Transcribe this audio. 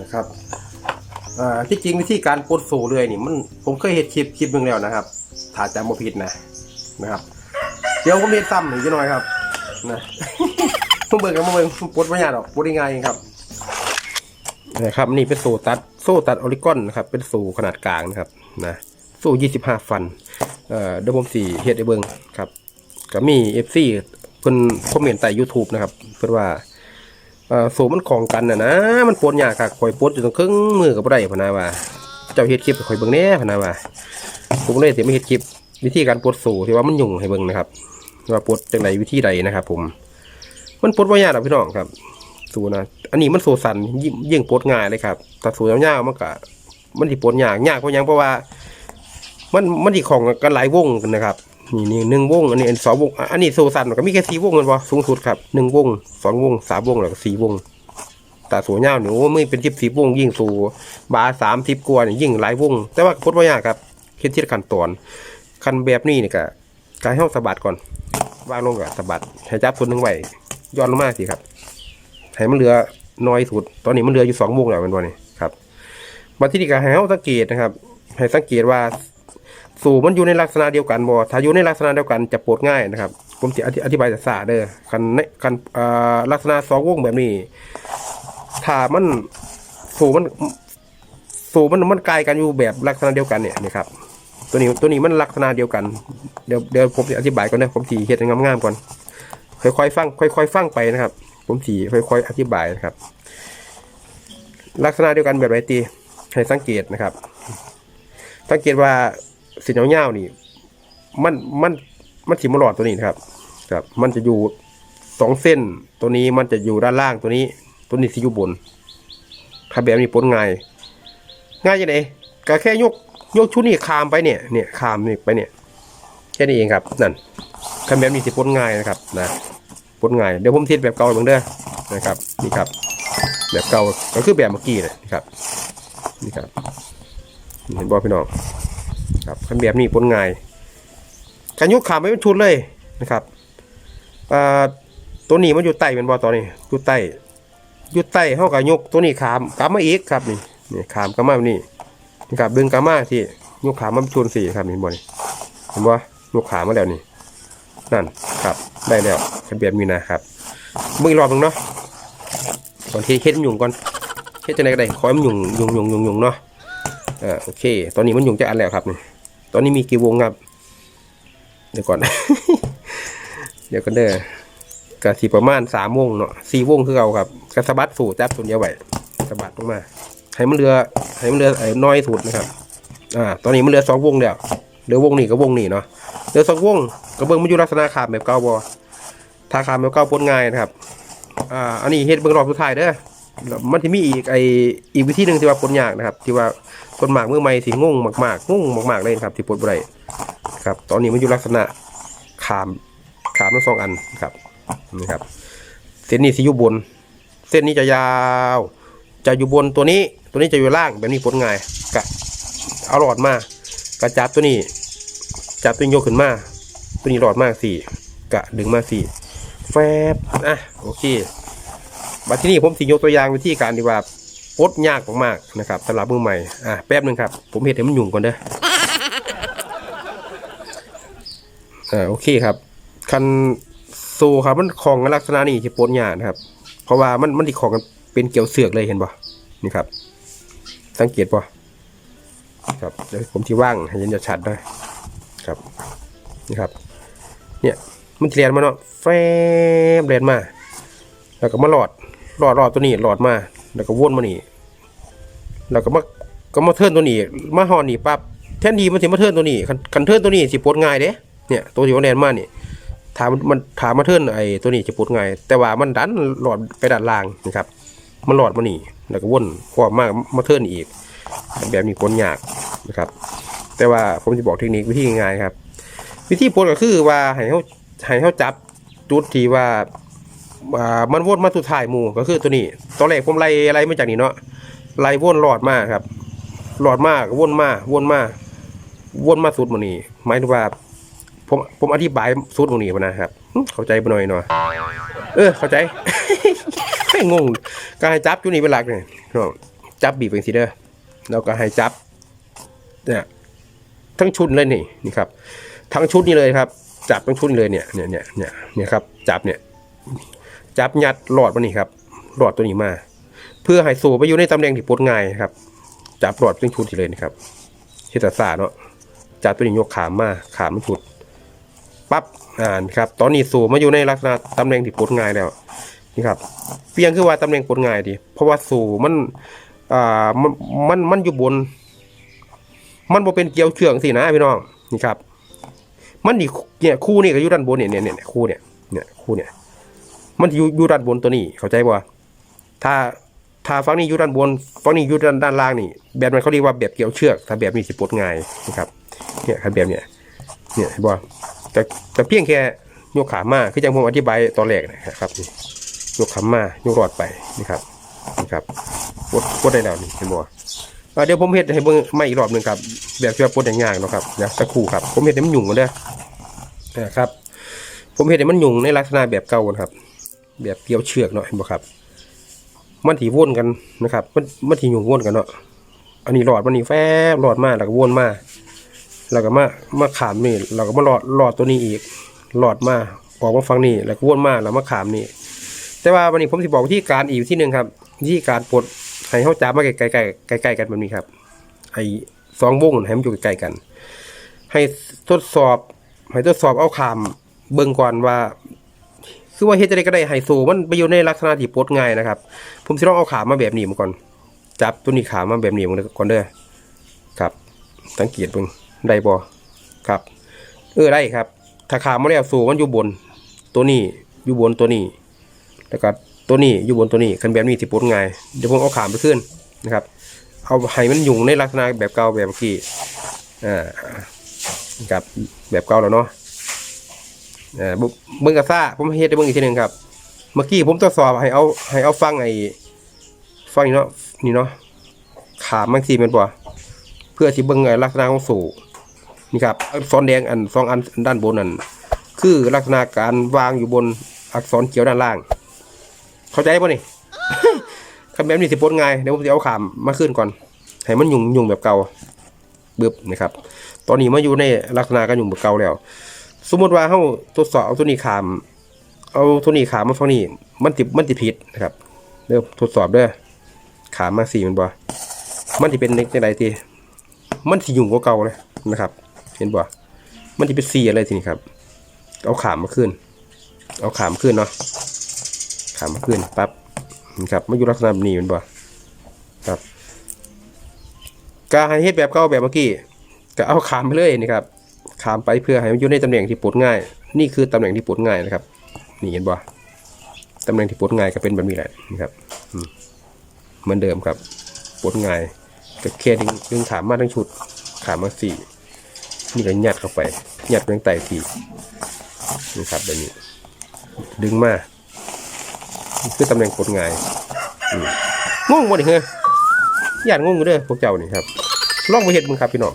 นะครับอ่าที่จริงวิธีการปลดสูเลยนี่มันผมเคยเห็นคลิปคลิปหนึงแล้วนะครับถ้าจำบ่ผิดนะนะครับ เดี๋ยวผมเห็นซ้ำอีกหน่อยครับนะผมเบิ่งกันมาเบิ่งปลดไม่ยากหรอกปลดง่ายครับนะครับนี่เป็นโซ่ตัดโซ่ตัดออริกอนนะครับ เป็นโซ่ขนาดกลางนะครับนะโซ่25ฟันเอ่อเดี๋ยผมสีเฮ็ดให้เบิงครับก็มี FC เพิ่นคอมเมนต์ใต้ YouTube นะครับ เพิ่นว่า อ่อโซ่มันของกันน่ะนะ มันปลดยากคักข่อยปลดอยู่ตรงครึ่งมือก็บ่ได้พนะว่า เจ้าเฮ็ดคลิปให้ข่อยเบิ่งแน่พนะว่าผมเลยสิมาเฮ็ดคลิป วิธีการปลดโซ่ที่ว่ามันยุ่งให้เบิ่งนะครับ ว่าปลดจังไดวิธีใดนะครับ ผม มันปลดบ่ยากหรอพี่น้องครับ สูนะ อันนี้มันโซสันยิ่งยิ่งปลดง่ายเลยครับแต่สูยาวๆมันก็มันสิปลดยากยากเพราะยังเพราะว่า มันมันสิของกันหลายวงกันนะครับ นี่นี่หนึ่งวง อันนี้อันสองวง อันนี้โซสันก็มีแค่สี่วงกันบ่สูงสุดครับหนึ่งวงสองวงสามวงแล้วก็สี่วงแต่สูยาวเนี่ยโอ้ไม่เป็นทิพสิบวง ยิ่งสูบาสามทิพกว่านี่ยิ่งหลายวง แต่ว่าปลดบ่ยากครับคิดที่ขั้นตอนขั้นแบบนี้นี่ก็การห้เฮาสะบัดก่อนวางลงกับสะบัดให้จับส่วนหนึ่งไว้ย้อนลงมาสิครับให้มันเหลือน้อยสุด ตอนนี้มันเหลืออยู่สองวงแล้วเป็นวันนี้ครับมาที่นี่ก็ให้เราสังเกตนะครับ ให้สังเกตว่า สูบมันอยู่ในลักษณะเดียวกันบ่ถ้าอยู่ในลักษณะเดียวกันจะปวดง่ายนะครับ ผมจะอธิอธบายจะสาเด้อคันในคันอ่าลักษณะสองวงแบบนี้ ถ้ามันสูบมันสูบมันมันไกลกันอยู่แบบลักษณะเดียวกันเนี่ยนี่ครับ ตัวนี้ตัวนี้มันลักษณะเดียวกัน เดี๋ยวเดี๋ยวผมจะอธิบายก่อนนะผมสีเห็ดงามๆก่อน ค่อยๆฟังค่อยๆฟังไปนะครับ ผมสีค่อยๆอธิบายนะครับ ลักษณะเดียวกันแบบไรตีให้สังเกตนะครับ สังเกตว่า สีเงาๆนี่ มันมันมันสีมหลอดตัวนี้นะครับ ครับ มันจะอยู่สองเส้นตัวนี้มันจะอยู่ด้านล่างตัวนี้ ตัวนี้สีอยู่บนถ้าแบบนี้ปนง่าย ง่ายยังไงก็แค่ยกยกชุดนี้คามไปเนี่ยเนี่ยคามนี่ไปเนี่ยแค่นี้เองครับนั่นคันแบบนี้สิปนง่ายนะครับนะปนง่ายเดี๋ยวผมเทสแบบเก่าให้เบิ่งเด้อนะครับนี่ครับ แบบเก่าก็คือแบบเมื่อกี้เลยนะครับนี่ครับเห็นบอพี่น้อง ครับคันแบบนี้ปนง่ายการยกขาไม่เป็นชุดเลยนะครับตัวนี้มันอยู่ใต้เป็นบอตอนนี้อยู่ใต้อยู่ใต้เท่ากับยกตัวนี้ขามกลับมาอีกครับนี่นี่ขามกลับมาแบบนี่นี่ครับดึงกลับมาที่ยกขามาเป็นชุดสี่ครับนี่บอนี่เห็นบ่ยกขามาแล้วนี่นั่นครับได้แล้วคันแบบนี้นะครับมึงอีกรอบหนึงเนาะก่อนที่เฮ็ดมันยุ่งก่อนเฮ็ดจะไหนก็ได้ขอให้มันยุ่งยุ่งยุ่งยุ่งยุ่งเนาะ อ่าโอเค ตอนนี้มันยุ่งจะอันแล้วครับนี่ตอนนี้มีกี่วงครับ เดี๋ยวก่อน เดี๋ยวกันเด้อกะสีประมาณสามวงเนาะสี่วงคือเอาครับกระสบัดสูตรจับตัวเดียวไว้สบัดลงมาให้มันเรือให้มันเรือไอ้น้อยสุดนะครับ อ่า ตอนนี้มันเหลือสองวงแล้วเหลือวงนี้กับวงนี้เนาะเหลือสองวงกระเบื้องมันอยู่ลักษณะขาบแบบเก่าบอถ้าขาบแบบเก่าปนง่ายนะครับ อ่า อันนี้เฮ็ดเบื้องรอบสุดท้ายเด้อมันที่มีอีกไออีกวิธีหนึ่งที่ว่าปนยากนะครับ ที่ว่า คนหมากมือใหม่สีงงมากๆงงมากๆเลยครับที่ปนบ่ได้ครับ ตอนนี้มันอยู่ลักษณะขามขามทั้งสองอันครับนี่ครับ เส้นนี้สิอยู่บน เส้นนี้จะยาว จะอยู่บนตัวนี้ ตัวนี้จะอยู่ล่างแบบนี้ปนง่ายกะเอาหลอดมากระจับตัวนี้ จับตัวนี้ยกขึ้นมาตัวนี้หลอดมากสี่กะดึงมาสี่แฟบอะโอเคมาที่นี่ผมสิยกตัวอย่างวิธีการดีว่า ปลดยากมากๆนะครับสำหรับมือใหม่อะแป๊บหนึ่งครับ ผมเห็นให้มันยุ่งก่อนเด้ออ่าโอเคครับ คันโซครับมันของลักษณะนี้ที่ปลดยากนะครับ เพราะว่ามันมันที่ของกันเป็นเกี่ยวเสือกเลยเห็นป่ะนี่ครับ สังเกตป่ะครับเดี๋ยวผมที่ว่างให้เห็นจะชัดด้วยครับนี่ครับ เนี่ยมันเรียนมาเนาะแฟบเรียนมา แล้วก็มาหลอดหลอดหลอดตัวนี้หลอดมา แล้วก็วนมานี่แล้วก็มาก็มาเทิร์นตัวนี้ มาหอนี่ปั๊บแทนทีมันสิมาเทิร์นตัวนี้คันเทิร์นตัวนี้สิปลดง่ายเด้เนี่ยตัวที่ว่าแนนมานี่ถามมันถามมาเทิร์นไอ้ตัวนี้จะปลดง่าย แต่ว่ามันดันหลอดไปด้านล่างนะครับ มันหลอดมานี่ แล้วก็วนความมากมาเทิร์นอีก แบบนี้ปนยากนะครับ แต่ว่าผมจะบอกเทคนิควิธีง่ายครับ วิธีปนก็คือว่าให้เขาให้เขาจับจุดที่ว่า อ่ามันวนมาสุดท้ายหมู่ก็คือตัวนี้ตอนแรกผมไล่ไล่มาจากนี้เนาะไล่วนหลอดมาครับหลอดมากวนมาวนมาวนมาสุดหมันนี้หมายถึงว่าผมผมอธิบายสุดหมันนี้มานะครับเข้าใจไปหน่อยหน่อยเออ เข้าใจไม่งงการจับจุนี้เป็นหลักเนี่ยจับบีบเป็นสีเด้อแล้วก็ให้จับเนี่ยทั้งชุดเลยนี่นี่ครับ ทั้งชุดนี่เลยครับ จับทั้งชุดเลยเนี่ยเนี่ยเนี่ยเนี่ยเนี่ยครับ จับเนี่ย จับยัดหลอดมานี่ครับหลอดตัวนี้มา เพื่อให้สูบไปอยู่ในตำแหน่งที่ปลดง่ายครับ จับหลอดทั้งชุดทีเลยนะครับเฮตาซาเนาะจับตัวนี้ยกขามมาขามมันชุดปั๊บอ่านครับ ตอนนี้สูบมาอยู่ในลักษณะตำแหน่งที่ปลดง่ายแล้วนี่ครับเพียงคือว่าตำแหน่งปลดง่ายดี เพราะว่าสูบมันอ่ามันมันมันอยู่บน มันบ่เป็นเกี่ยวเชือกสินะพี่น้องนี่ครับ มันนี่เนี่ยคู่นี่ก็อยู่ด้านบนเนี่ยเนี่ยเนี่ยคู่เนี่ยเนี่ยคู่เนี่ย มันอยู่อยู่ด้านบนตัวนี้ เข้าใจป่ะถ้าถ้าฝั่งนี้อยู่ด้านบนฝั่งนี้อยู่ด้านด้านล่างนี่ แบบนั้นเขาเรียกว่าแบบเกี่ยวเชือก ถ้าแบบนี้สิปลดง่ายนะครับ เนี่ยครับแบบเนี้ยเนี่ยเห็นบ่แต่แต่เพียงแค่ยกขามาคือจังผมอธิบายตอนแรกนะครับยกขามายกรอดไปนะครับนี่ครับปลดปลดได้แล้วนี่เห็นบ่เดี๋ยวผมเฮ็ดให้เบิ่งใหม่อีกรอบหนึงครับ แบบที่ว่าปลดได้ง่ายเนาะครับเดี๋ยวสักครู่ครับ ผมเฮ็ดให้มันหยุ่งกันเด้อนะครับ ผมเห็นให้มันหยุ่งในลักษณะแบบเก่านะครับ แบบเกี่ยวเชือกเนาะเห็นบ่ครับ มันถีวนกันนะครับ มันมันถียุ่งวนกันเนาะอันนี้หลอดมันนี่แฟบหลอดมาแล้วก็วนมาแล้วก็มามาขามนี่แล้วก็มาหลอดหลอดตัวนี้อีกหลอดมาออกมาฟังนี่แล้วก็วนมาแล้วมาขามนี่แต่ว่าวันนี้ผมสิบอกวิธีการอีกที่หนึ่งครับวิธีการปลดให้เข้าจับมาใกล้ๆใกล้ๆกลกันแบบนี้ครับไอ้สองวงให้มันอยู่ใกล้ๆกัน ให้ทดสอบให้ทดสอบเอาขามเบิ่งก่อนว่า คือว่าเฮ็ดจะได้ก็ได้ไฮโซมันไปอยู่ในลักษณะที่ปลดง่ายนะครับ ผมสิลองเอาขามาแบบนี้มาก่อน จับตัวนี้ขามาแบบนี้มาก่อนเด้อครับ สังเกตเบิ่งได้บ่ครับ เออได้ครับถ้าขามาแล้วสูมันอยู่บน ตัวนี้อยู่บนตัวนี้แล้วก็ตัวนี้อยู่บนตัวนี้คันแบบนี้สิปลดง่ายเดี๋ยวผมเอาขาไปขึ้นนะครับเอาให้มันอยู่ในลักษณะแบบเก่าแบบเมื่อกี้อ่าครับแบบเก่าแล้วเนาะ อ่อบุเบิ่งกระซ่าผมเฮ็ดได้เบิ่งอีกทีหนึงครับ เมื่อกี้ผมทดสอบให้เอาให้เอาฟังไอ้ฟังนี่เนาะนี่เนาะขามมันสิแม่นบ่เพื่อสิเบิ่งไอ้ลักษณะของสูนี่ครับอักษรแดงอันสองอันด้านบนนั่นคือลักษณะการวางอยู่บนอักษรเขียวด้านล่าง เข้าใจป่ะนี่คำแบบนี้สิปลดง่ายเดี๋ยวผมจะเอาขามมาขึ้นก่อนให้มันยุ่งยุ่งแบบเก่าบึบนะครับ ตอนนี้มาอยู่ในลักษณะการยุ่งแบบเก่าแล้ว สมมติว่าเขาทดสอบเอาตัวนี้ขาม เอาตัวนี้ขามมาฝั่งนี้มันติมันติผิดนะครับเดี๋ยวทดสอบด้อขามมาสี่มันบ่มันติเป็นในใดทีมันสิยุ่งกว่าเก่าเลยนะครับ เห็นบ่มันจะเป็นสี่อะไรทีนี้ครับ เอาขามมาขึ้น เอาขามขึ้นเนาะขามมาขึ้นปั๊บนี่ครับมาอยู่ลักษณะแบบนี้มันบ่ครับ การเฮ็ดแบบเก่าแบบเมื่อกี้ก็เอาขามไปเลยนี่ครับ ขามไปเพื่อให้มันอยู่ในตำแหน่งที่ปลดง่าย นี่คือตำแหน่งที่ปลดง่ายนะครับ นี่เห็นบ่ตำแหน่งที่ปลดง่ายก็เป็นแบบนี้แหละนะครับอืมเหมือนเดิมครับปลดง่ายก็แค่ดึงดึงขามมาทั้งชุดขามมาสี่นี่ก็ยัดเข้าไปยัดไปตั้งแต่ทีนี่ครับแบบนี้ ดึงมาคือตำแหน่งปลดง่ายอืมงงบ่ดิเฮ้ยญาติงงอยู่เด้อพวกเจ้านี่ครับลองไปเฮ็ดมึงครับพี่น้อง